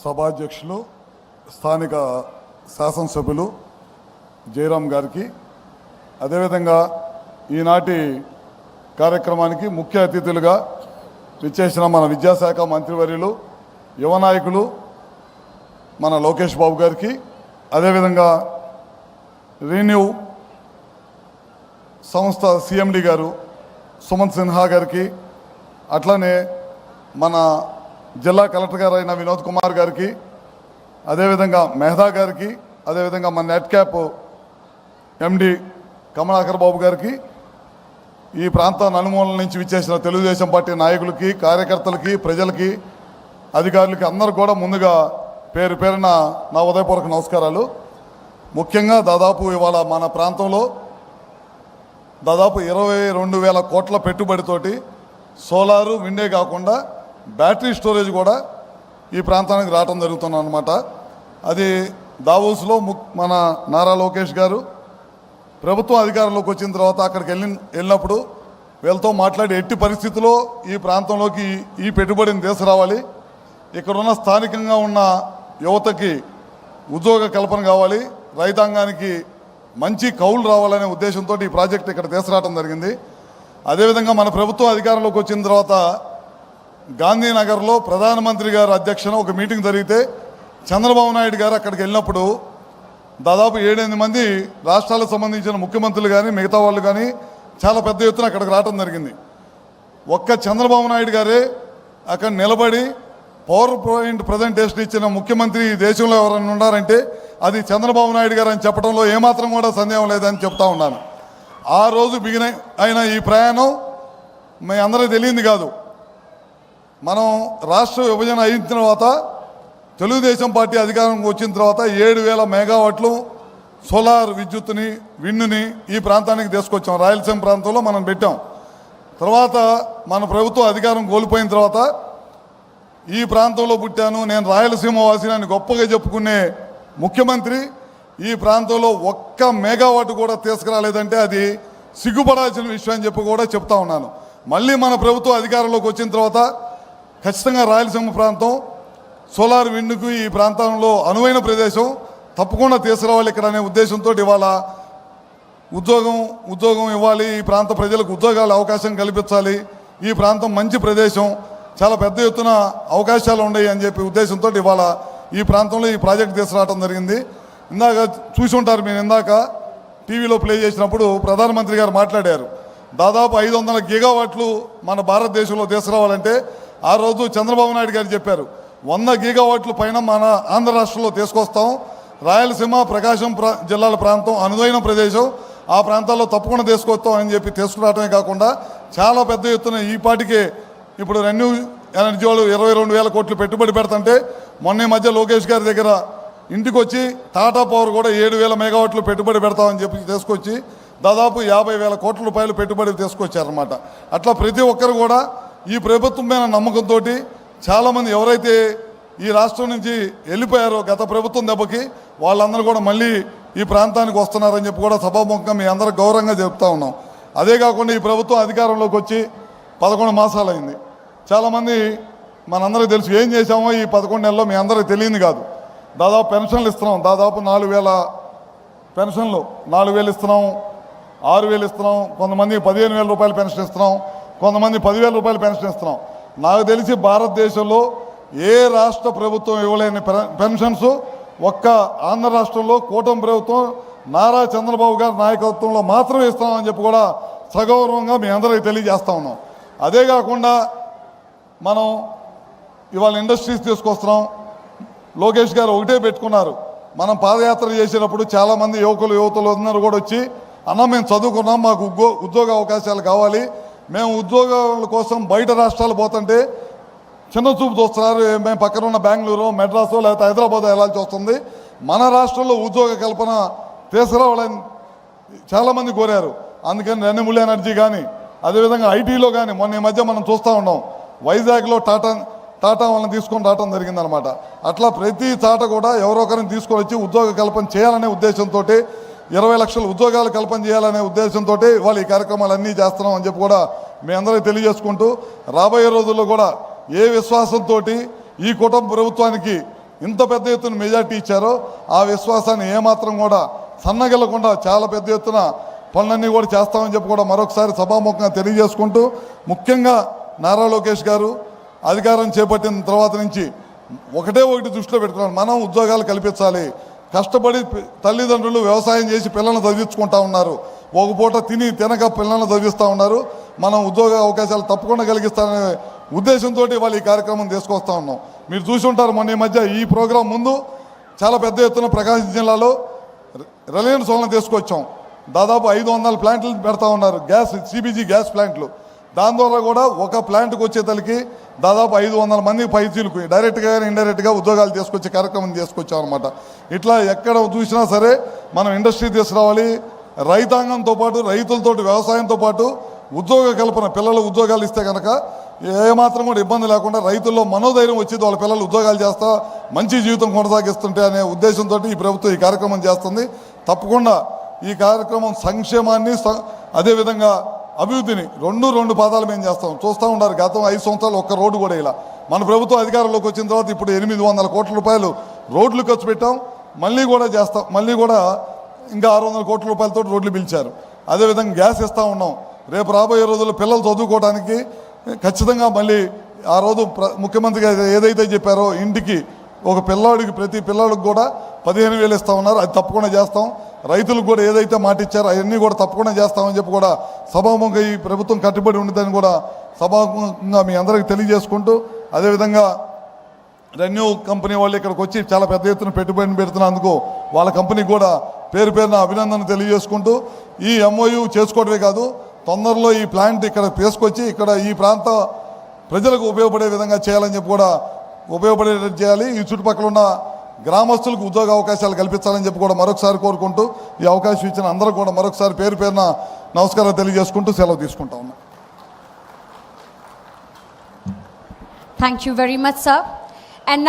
సభాధ్యక్షులు స్థానిక శాసనసభ్యులు జయరాం గారికి. అదేవిధంగా ఈనాటి కార్యక్రమానికి ముఖ్య అతిథులుగా విచ్చేసిన మన విద్యాశాఖ మంత్రివర్యులు యువ నాయకులు మన లోకేష్ బాబు గారికి. అదేవిధంగా రీన్యూ సంస్థ సిఎండి గారు సుమంత్ సిన్హా గారికి. అట్లనే మన జిల్లా కలెక్టర్ గారు అయిన వినోద్ కుమార్ గారికి అదేవిధంగా మెహదా గారికి అదేవిధంగా మన net cap MD Kamalakar Babu గారికి ఈ ప్రాంతం నలుమూలల నుంచి విచ్చేసిన తెలుగుదేశం పార్టీ నాయకులకి కార్యకర్తలకి ప్రజలకి అధికారులకి అందరూ కూడా ముందుగా పేరు పేరున నా ఉదయపూర్వక నమస్కారాలు. ముఖ్యంగా దాదాపు ఇవాళ మన ప్రాంతంలో దాదాపు ఇరవై రెండు వేల కోట్ల పెట్టుబడితోటి సోలారు విండే కాకుండా బ్యాటరీ స్టోరేజ్ కూడా ఈ ప్రాంతానికి రావటం జరుగుతుంది అనమాట అది దావోస్లో ముక్ మన నారా లోకేష్ గారు ప్రభుత్వం అధికారంలోకి వచ్చిన తర్వాత అక్కడికి వెళ్ళి వెళ్ళినప్పుడు వీళ్ళతో మాట్లాడి ఎట్టి పరిస్థితుల్లో ఈ ప్రాంతంలోకి ఈ పెట్టుబడిని తీసుకురావాలి. ఇక్కడున్న స్థానికంగా ఉన్న యువతకి ఉద్యోగ కల్పన కావాలి. రైతాంగానికి మంచి కౌలు రావాలనే ఉద్దేశంతో ఈ ప్రాజెక్ట్ ఇక్కడ తీసుకురావడం జరిగింది. అదేవిధంగా మన ప్రభుత్వం అధికారంలోకి వచ్చిన తర్వాత గాంధీనగర్లో ప్రధానమంత్రి గారు అధ్యక్షన ఒక మీటింగ్ జరిగితే చంద్రబాబు నాయుడు గారు అక్కడికి వెళ్ళినప్పుడు దాదాపు ఏడెనిమిది మంది రాష్ట్రాలకు సంబంధించిన ముఖ్యమంత్రులు కానీ మిగతా వాళ్ళు కానీ చాలా పెద్ద ఎత్తున అక్కడికి రావడం జరిగింది. ఒక్క చంద్రబాబు నాయుడు గారే అక్కడ నిలబడి పవర్ పాయింట్ ప్రజెంటేషన్ ఇచ్చిన ముఖ్యమంత్రి ఈ దేశంలో ఎవరైనా ఉన్నారంటే అది చంద్రబాబు నాయుడు గారు అని చెప్పడంలో ఏమాత్రం కూడా సందేహం లేదని చెప్తా ఉన్నాను. ఆ రోజు బిగిన అయిన ఈ ప్రయాణం మీ అందరూ తెలియంది కాదు. మనం రాష్ట్ర విభజన అయిన తర్వాత తెలుగుదేశం పార్టీ అధికారంకి వచ్చిన తర్వాత ఏడు వేల మెగావాట్లు సోలార్ విద్యుత్ని విన్నుని ఈ ప్రాంతానికి తీసుకొచ్చాం. రాయలసీమ ప్రాంతంలో మనం పెట్టాం. తర్వాత మన ప్రభుత్వం అధికారం కోల్పోయిన తర్వాత ఈ ప్రాంతంలో పుట్టాను. నేను రాయలసీమ వాసిని అని గొప్పగా చెప్పుకునే ముఖ్యమంత్రి. ఈ ప్రాంతంలో ఒక్క మెగావాట్ కూడా తీసుకురాలేదంటే అది సిగ్గుపడాల్సిన విషయం అని చెప్పి కూడా చెప్తా ఉన్నాను. మళ్ళీ మన ప్రభుత్వం అధికారంలోకి వచ్చిన తర్వాత ఖచ్చితంగా రాయలసీమ ప్రాంతం సోలార్ విండ్కు ఈ ప్రాంతంలో అనువైన ప్రదేశం. తప్పకుండా తీసుకురావాలి ఇక్కడ అనే ఉద్దేశంతో ఇవాళ ఉద్యోగం ఉద్యోగం ఇవ్వాలి. ఈ ప్రాంత ప్రజలకు ఉద్యోగాలు అవకాశం కల్పించాలి. ఈ ప్రాంతం మంచి ప్రదేశం. చాలా పెద్ద ఎత్తున అవకాశాలు ఉన్నాయి అని చెప్పి ఉద్దేశంతో ఇవాళ ఈ ప్రాంతంలో ఈ ప్రాజెక్ట్ తీసుకురావడం జరిగింది. ఇందాక చూసి ఉంటారు మీరు ఇందాక టీవీలో ప్లే చేసినప్పుడు ప్రధానమంత్రి గారు మాట్లాడారు. దాదాపు ఐదు వందల గిగావాట్లు మన భారతదేశంలో తీసుకురావాలంటే ఆ రోజు చంద్రబాబు నాయుడు గారు చెప్పారు వంద గీగావాట్ల పైన మన ఆంధ్ర రాష్ట్రంలో తీసుకొస్తాం. రాయలసీమ ప్రకాశం జిల్లాల ప్రాంతం అనుదైన ప్రదేశం. ఆ ప్రాంతాల్లో తప్పకుండా తీసుకొస్తాం అని చెప్పి తీసుకురావడమే కాకుండా చాలా పెద్ద ఎత్తున ఈ పాటికే ఇప్పుడు రెన్యూ ఎనర్జీ వాళ్ళు ఇరవై రెండు వేల కోట్లు పెట్టుబడి పెడుతుంటే మొన్న ఈ మధ్య లోకేష్ గారి దగ్గర ఇంటికి వచ్చి టాటా పవర్ కూడా ఏడు వేల మెగావాట్లు పెట్టుబడి పెడతామని చెప్పి తీసుకొచ్చి దాదాపు యాభై వేల కోట్ల రూపాయలు పెట్టుబడి తీసుకొచ్చారనమాట అట్లా ప్రతి ఒక్కరు కూడా ఈ ప్రభుత్వం మీద నమ్మకంతో చాలామంది ఎవరైతే ఈ రాష్ట్రం నుంచి వెళ్ళిపోయారో గత ప్రభుత్వం దెబ్బకి వాళ్ళందరూ కూడా మళ్ళీ ఈ ప్రాంతానికి వస్తున్నారని చెప్పి కూడా సభాముఖంగా మీ అందరూ గౌరవంగా చెప్తా ఉన్నాం. అదే కాకుండా ఈ ప్రభుత్వం అధికారంలోకి వచ్చి పదకొండు మాసాలైంది. చాలామంది మనందరికీ తెలుసు ఏం చేశామో ఈ పదకొండు నెలల్లో మీ అందరికీ తెలియదు కాదు. దాదాపు పెన్షన్లు ఇస్తున్నాం. దాదాపు నాలుగు వేల పెన్షన్లు నాలుగు వేలు ఇస్తున్నాం ఆరు వేలు ఇస్తున్నాం కొంతమంది పదిహేను వేల రూపాయల పెన్షన్ ఇస్తున్నాం. కొంతమంది పదివేల రూపాయలు పెన్షన్ ఇస్తున్నాం. నాకు తెలిసి భారతదేశంలో ఏ రాష్ట్ర ప్రభుత్వం ఇవ్వలేని పె- పెన్షన్స్ ఒక్క ఆంధ్ర రాష్ట్రంలో కూటమి ప్రభుత్వం నారా చంద్రబాబు గారి నాయకత్వంలో మాత్రమే ఇస్తామని చెప్పి కూడా సగౌరవంగా మీ అందరికీ తెలియజేస్తా ఉన్నాం. అదే కాకుండా మనం ఇవాళ ఇండస్ట్రీస్ తీసుకొస్తున్నాం. లోకేష్ గారు ఒకటే పెట్టుకున్నారు. మనం పాదయాత్ర చేసినప్పుడు చాలామంది యువకులు యువతులు అందరూ కూడా వచ్చి అన్న మేము చదువుకున్నాం మాకు ఉద్యో ఉద్యోగ అవకాశాలు కావాలి. మేము ఉద్యోగాల కోసం బయట రాష్ట్రాలు పోతుంటే చిన్న చూపు చూస్తున్నారు. మేము పక్కన ఉన్న బెంగళూరు మెడ్రాసు లేకపోతే హైదరాబాద్ వెళ్ళాల్సి వస్తుంది. మన రాష్ట్రంలో ఉద్యోగ కల్పన తీసుకురావాలని చాలామంది కోరారు. అందుకని రెన్యూబుల్ ఎనర్జీ కానీ అదేవిధంగా ఐటీలో కానీ మొన్న ఈ మధ్య మనం చూస్తూ ఉన్నాం. వైజాగ్లో టాటా టాటా వాళ్ళని తీసుకొని రావడం జరిగిందనమాట అట్లా ప్రతి చాట కూడా ఎవరో ఒకరిని తీసుకొని వచ్చి ఉద్యోగ కల్పన చేయాలనే ఉద్దేశంతో ఇరవై లక్షల ఉద్యోగాలు కల్పన చేయాలనే ఉద్దేశంతో వాళ్ళు ఈ కార్యక్రమాలు అన్నీ చేస్తున్నాం అని చెప్పి కూడా మీ అందరికీ తెలియజేసుకుంటూ రాబోయే రోజుల్లో కూడా ఏ విశ్వాసంతో ఈ కుటుంబ ప్రభుత్వానికి ఇంత పెద్ద ఎత్తున మెజార్టీ ఇచ్చారో ఆ విశ్వాసాన్ని ఏమాత్రం కూడా సన్నగిల్లకుండా చాలా పెద్ద ఎత్తున పనులన్నీ కూడా చేస్తామని చెప్పి కూడా మరొకసారి సభాముఖంగా తెలియజేసుకుంటూ ముఖ్యంగా నారా లోకేష్ గారు అధికారం చేపట్టిన తర్వాత నుంచి ఒకటే ఒకటి దృష్టిలో పెట్టుకున్నాను మనం ఉద్యోగాలు కల్పించాలి. కష్టపడి తల్లిదండ్రులు వ్యవసాయం చేసి పిల్లలను చదివించుకుంటా ఉన్నారు. ఒక పూట తిని తినక పిల్లల్ని చదివిస్తూ ఉన్నారు. మనం ఉద్యోగ అవకాశాలు తప్పకుండా కలిగిస్తారనే ఉద్దేశంతో వాళ్ళు ఈ కార్యక్రమం తీసుకొస్తా ఉన్నాం. మీరు చూసి ఉంటారు మొన్న ఈ మధ్య ఈ ప్రోగ్రాం ముందు చాలా పెద్ద ఎత్తున ప్రకాశం జిల్లాలో రిలయన్స్ వాళ్ళని తీసుకొచ్చాం. దాదాపు ఐదు వందల ప్లాంట్లు పెడతా ఉన్నారు. గ్యాస్ సిబిజీ గ్యాస్ ప్లాంట్లు. దాని ద్వారా కూడా ఒక ప్లాంట్కి వచ్చేతలకి దాదాపు ఐదు వందల మంది పైచీలకు డైరెక్ట్గా కానీ ఇండైరెక్ట్గా ఉద్యోగాలు తీసుకొచ్చే కార్యక్రమం తీసుకొచ్చామన్నమాట ఇట్లా ఎక్కడ చూసినా సరే మనం ఇండస్ట్రీ తీసుకురావాలి. రైతాంగంతో పాటు రైతులతో వ్యవసాయంతో పాటు ఉద్యోగ కల్పన పిల్లలు ఉద్యోగాలు ఇస్తే కనుక ఏమాత్రం కూడా ఇబ్బంది లేకుండా రైతుల్లో మనోధైర్యం వచ్చేది వాళ్ళ పిల్లలు ఉద్యోగాలు చేస్తా మంచి జీవితం కొనసాగిస్తుంటే అనే ఉద్దేశంతో ఈ ప్రభుత్వం ఈ కార్యక్రమం చేస్తుంది. తప్పకుండా ఈ కార్యక్రమం సంక్షేమాన్ని అదేవిధంగా అభివృద్ధిని రెండు రెండు పాదాలు మేము చేస్తాం. చూస్తూ ఉన్నారు గతం ఐదు సంవత్సరాలు ఒక్క రోడ్డు కూడా ఇలా. మన ప్రభుత్వం అధికారంలోకి వచ్చిన తర్వాత ఇప్పుడు ఎనిమిది వందల కోట్ల రూపాయలు రోడ్లు ఖర్చు పెట్టాం. మళ్ళీ కూడా చేస్తాం. మళ్ళీ కూడా ఇంకా ఆరు వందల కోట్ల రూపాయలతో రోడ్లు పిలిచారు. అదేవిధంగా గ్యాస్ ఇస్తూ ఉన్నాం. రేపు రాబోయే రోజుల్లో పిల్లలు చదువుకోవడానికి ఖచ్చితంగా మళ్ళీ ఆ రోజు ప్ర- ముఖ్యమంత్రి గారు ఏదైతే చెప్పారో ఇంటికి ఒక పిల్లాడికి ప్రతి పిల్లాడికి కూడా పదిహేను వేలు ఇస్తా ఉన్నారు. అది తప్పకుండా చేస్తాం. రైతులకు కూడా ఏదైతే మాట ఇచ్చారో అవన్నీ కూడా తప్పకుండా చేస్తామని చెప్పి కూడా సభాముఖంగా ఈ ప్రభుత్వం కట్టుబడి ఉండదని కూడా సభాముఖంగా మీ అందరికీ తెలియజేసుకుంటూ అదేవిధంగా రెన్యూ కంపెనీ వాళ్ళు ఇక్కడికి వచ్చి చాలా పెద్ద ఎత్తున పెట్టుబడిని పెడుతున్నందుకు వాళ్ళ కంపెనీకి కూడా పేరు పేరున అభినందన తెలియజేసుకుంటూ ఈ ఎంఓయు చేసుకోవడమే కాదు తొందరలో ఈ ప్లాంట్ ఇక్కడ తీసుకొచ్చి ఇక్కడ ఈ ప్రాంత ప్రజలకు ఉపయోగపడే విధంగా చేయాలని చెప్పి కూడా ఉపయోగపడేటట్టు చేయాలి. ఈ చుట్టుపక్కల ఉన్న గ్రామస్తులకు ఉద్యోగ అవకాశాలు కల్పించాలని చెప్పి కూడా మరొకసారి కోరుకుంటూ ఈ అవకాశం ఇచ్చిన అందరూ కూడా మరొకసారి పేరు పేరున నమస్కారాలు తెలియజేసుకుంటూ సెలవు తీసుకుంటా ఉన్నా. Thank you very much sir And